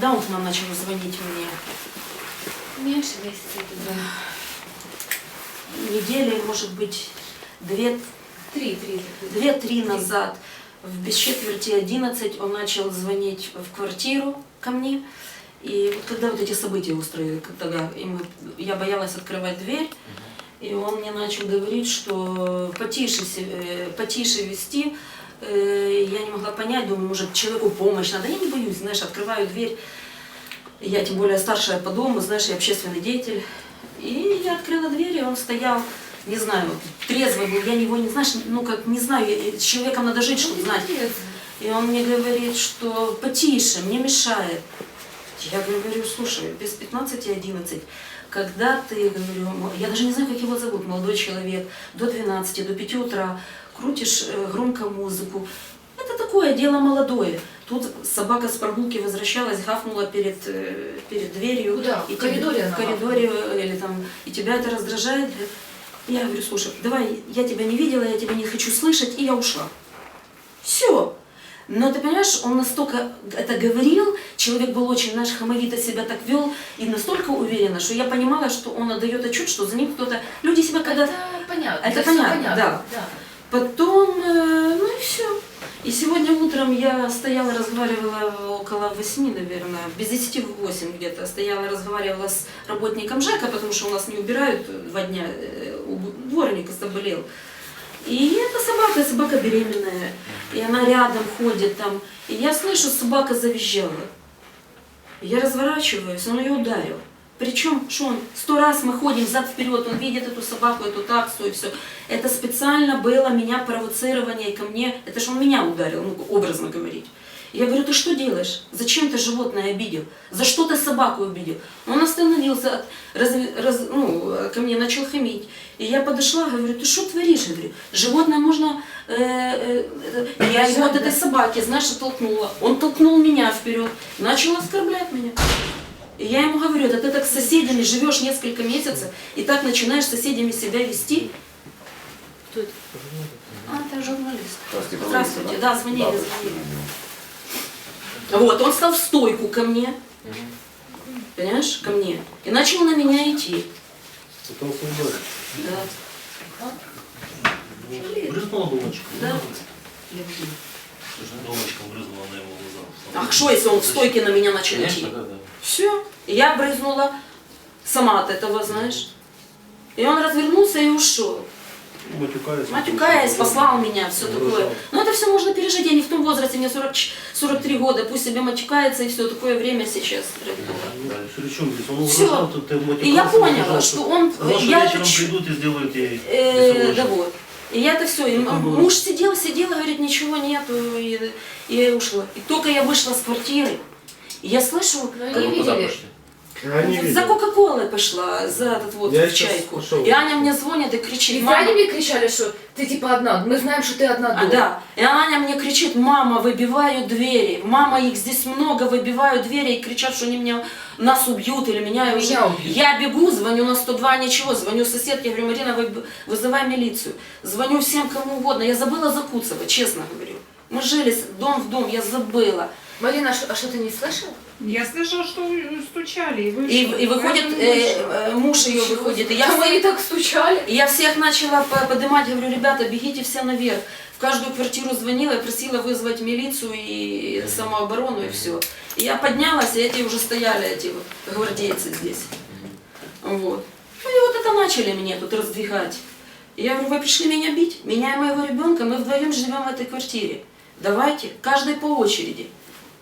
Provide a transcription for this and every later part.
Да, он к нам начал звонить мне. Меньше месяца. это Недели, может быть, две, Три, три. две-три назад, в без четверти 11, он начал звонить в квартиру ко мне. И вот когда вот эти события устроили, когда и мы- я боялась открывать дверь, и он мне начал говорить, что потише, э, потише вести. Э, Я не могла понять, думаю, может, человеку помощь надо. Я не боюсь, знаешь, открываю дверь. Я тем более старшая по дому, знаешь, я общественный деятель. И я открыла дверь, и он стоял, не знаю, трезвый был, я его не, знаешь, ну как, не знаю, я- с человеком надо жить, чтобы знать. И он мне говорит, что потише, мне мешает. Я говорю, слушай, без 15-11, когда ты, говорю, я даже не знаю, как его зовут, молодой человек, до 12, до 5 утра, крутишь э, громко музыку. Это такое дело молодое. Тут собака с прогулки возвращалась, гафнула перед, э, перед дверью. Куда? И В коридоре она В коридоре э, или там, и тебя это раздражает. Я говорю, слушай, давай, я тебя не видела, я тебя не хочу слышать, и я ушла. Все. Но ты понимаешь, он настолько это говорил, человек был очень, знаешь, хамовито себя так вел, и настолько уверенно, что я понимала, что он отдает отчет, что за ним кто-то... Люди себя когда... Это понятно. Это всё понятно, да. Потом, э, ну и все. И сегодня утром я стояла, разговаривала около восьми, наверное, без десяти в восемь где-то, стояла, разговаривала с работником ЖЭКа, потому что у нас не убирают два дня, э, у дворника заболел. И эта собака, собака беременная, и она рядом ходит там, и я слышу, собака завизжала. Я разворачиваюсь, он ее ударил. Причем, что он, сто раз мы ходим зад вперед, он видит эту собаку, эту таксу и все. Это специально было меня провоцирование ко мне, это же он меня ударил, ну, образно говорить. Я говорю, ты что делаешь? Зачем ты животное обидел? За что ты собаку обидел? Он остановился, разви- раз- ну, ко мне начал хамить. И я подошла, говорю, ты что творишь? Я говорю, животное можно... э, э, э». я его от этой собаки, знаешь, оттолкнула. Он толкнул меня вперед, начал оскорблять меня. И я ему говорю, да ты так соседями живешь несколько месяцев, и так начинаешь с соседями себя вести. Кто это? А, это журналист. Здравствуйте. Здравствуйте, да, звонили, Да. звонили. Вот, он стал в стойку ко мне, понимаешь, ко мне, и начал на меня идти. Ударить. Да. Брызнула бумажка? Да. Бумажка брызнула на его глаза. А что, если он в стойке на меня начал идти? Конечно, да, да. Все. И я брызнула сама от этого, знаешь. И он развернулся и ушел. Матюкаясь. Матюкаясь, послал меня, все такое. Но это все можно пережить. Я не в том возрасте, мне 40, ч- 43 года. Пусть себе матюкается и все такое время сейчас. Да, и И я поняла, что он... Я вечером это придут и сделают ей Э, да вот. И я это все, и муж сидел, сидел, говорит, ничего нету, и, и я ушла. И только я вышла с квартиры, и я слышу, не вы куда видели. Я не за. Кока-Колой пошла, за этот вот Я в сейчас чайку. пошел. И Аня мне звонит и кричит, И мама, сзади мне кричали, что ты типа одна. Мы знаем, что ты одна А, дома. да. И Аня мне кричит, мама, выбиваю двери. Мама, их здесь много, выбиваю двери и кричат, что они меня, нас убьют или меня. Меня уже- убьют. Я бегу, звоню на 102, ничего, звоню соседке, говорю, Марина, вы- вызывай милицию. Звоню всем, кому угодно. Я забыла за Куцева, честно говорю. Мы жили с- дом в дом, я забыла. Марина, а что, а что ты не слышала? Я слышала, что стучали и вышел. И, и выходит, э, э, муж ее выходит. И я, Там всех- они так стучали. и я всех начала по- поднимать, говорю, ребята, бегите все наверх. В каждую квартиру звонила, просила вызвать милицию и самооборону, и все. И я поднялась, и эти уже стояли, эти вот гвардейцы здесь. Вот. Ну и вот это начали мне тут раздвигать. И я говорю, вы пришли меня бить? Меня и моего ребенка, мы вдвоем живем в этой квартире. Давайте, каждый по очереди.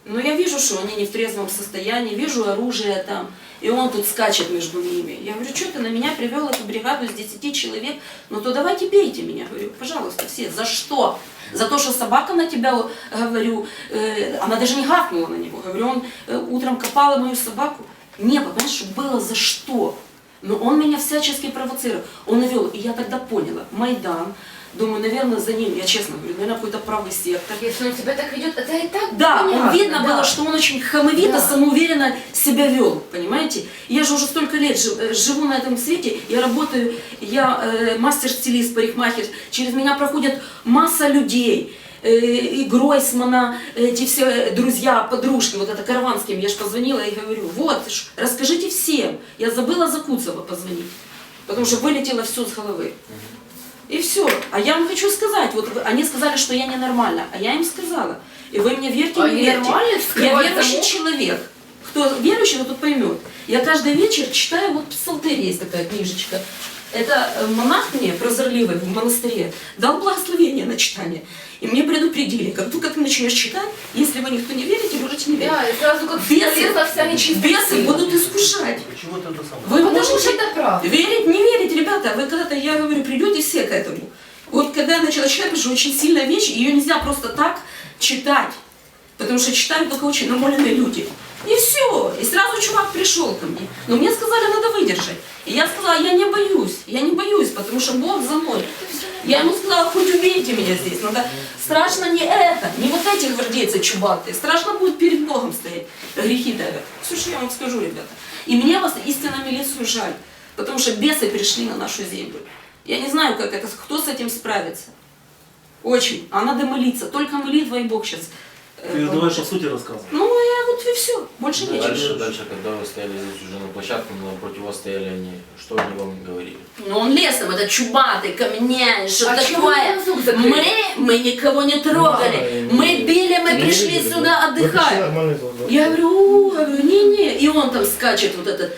Но я вижу, что они не в трезвом состоянии, вижу оружие там, и он тут скачет между ними. Я говорю, что ты на меня привел эту бригаду из 10 человек, ну то давайте бейте меня. Говорю, пожалуйста, все. За что? За то, что собака на тебя, говорю, э, она даже не гавкнула на него. Говорю, он э, утром копала мою собаку. Не, понимаешь, что было за что? Но он меня всячески провоцировал. Он навел, и я тогда поняла, Майдан, думаю, наверное, за ним, я честно говорю, наверное, какой-то правый сектор. Если он себя так ведет, это и так Да, понятно, он видно да. было, что он очень хамовито, Да. самоуверенно себя вел, понимаете? Я же уже столько лет э, живу на этом свете, я работаю, я э, мастер-стилист, парикмахер, через меня проходит масса людей. э, и Гройсмана, эти все друзья, подружки, вот это Караванским, я же позвонила и говорю, вот, расскажите всем. Я забыла за Куцева позвонить, потому что вылетело все с головы. И все. А я вам хочу сказать, вот они сказали, что я ненормальна, а я им сказала. И вы мне верьте, А не верьте. Я верующий человек. Кто верующий, тот поймет. Я каждый вечер читаю, вот псалтырь есть такая книжечка. Это э, монах мне, прозорливый, в монастыре, дал благословение на читание. И мне предупредили, как только ты начнешь читать, если вы никто не верите, можете не верить. Да, и сразу как Бесы, вся бесы будут искушать. Почему ты это? Вы Потому что можете это правда. верить, не верить, ребята. Вы когда-то, придете все к этому. Вот когда я начала читать, потому что очень сильная вещь, ее нельзя просто так читать. Потому что читают только очень намоленные люди. И все. И сразу чувак пришел ко мне. Но мне сказали, надо выдержать. И я сказала, я не боюсь. Я не боюсь, потому что Бог за мной. Я ему сказала, хоть убейте меня здесь. Надо... Страшно не это, не вот эти гвардейцы чубатые. Страшно будет перед Богом стоять. Грехи давят. Что я вам скажу, ребята. И мне вас истинно милицию жаль. Потому что бесы пришли на нашу землю. Я не знаю, как это, кто с этим справится. Очень. А надо молиться. Только молитва и Бог сейчас. Ты давай по сути рассказывай. Ну, я вот и все. Больше нечего. Дальше, дальше, когда вы стояли здесь уже на площадке, но напротив вас стояли они, что они вам говорили? Ну, он лесом, это чубатый, камняй, что А такое. Мы, мы никого не трогали. Да, Мы били, мы пришли видели, сюда отдыхать. Я говорю, «У, говорю, не-не. И он там скачет, вот этот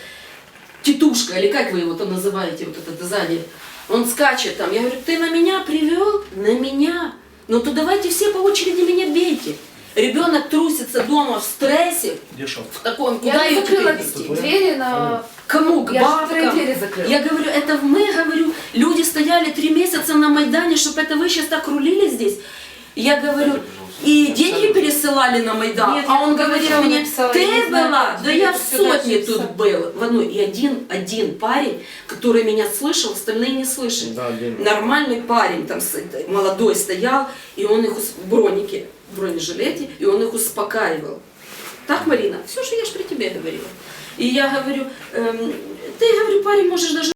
тетушка, или как вы его там называете, вот этот сзади. Он скачет там. Я говорю, ты на меня привел? На меня. Ну то давайте все по очереди меня бейте. Ребенок трусится дома в стрессе, Где шаг? в таком, Я куда ее закрыла двери на... Кому? К Я бабкам? двери закрыла. Я говорю, это мы, говорю, люди стояли три месяца на Майдане, чтобы это вы сейчас так рулили здесь. Я говорю, и деньги пересылали на Майдан. Нет, а он говорит мне, ты была? Да я в сотне тут был. Ну, и один, один парень, который меня слышал, остальные не слышали. Да. Нормальный парень, там молодой стоял, и он их в бронике, в бронежилете, и он их успокаивал. Так, Марина? Все, что я же при тебе говорила. И я говорю, эм, ты, говорю, парень, можешь даже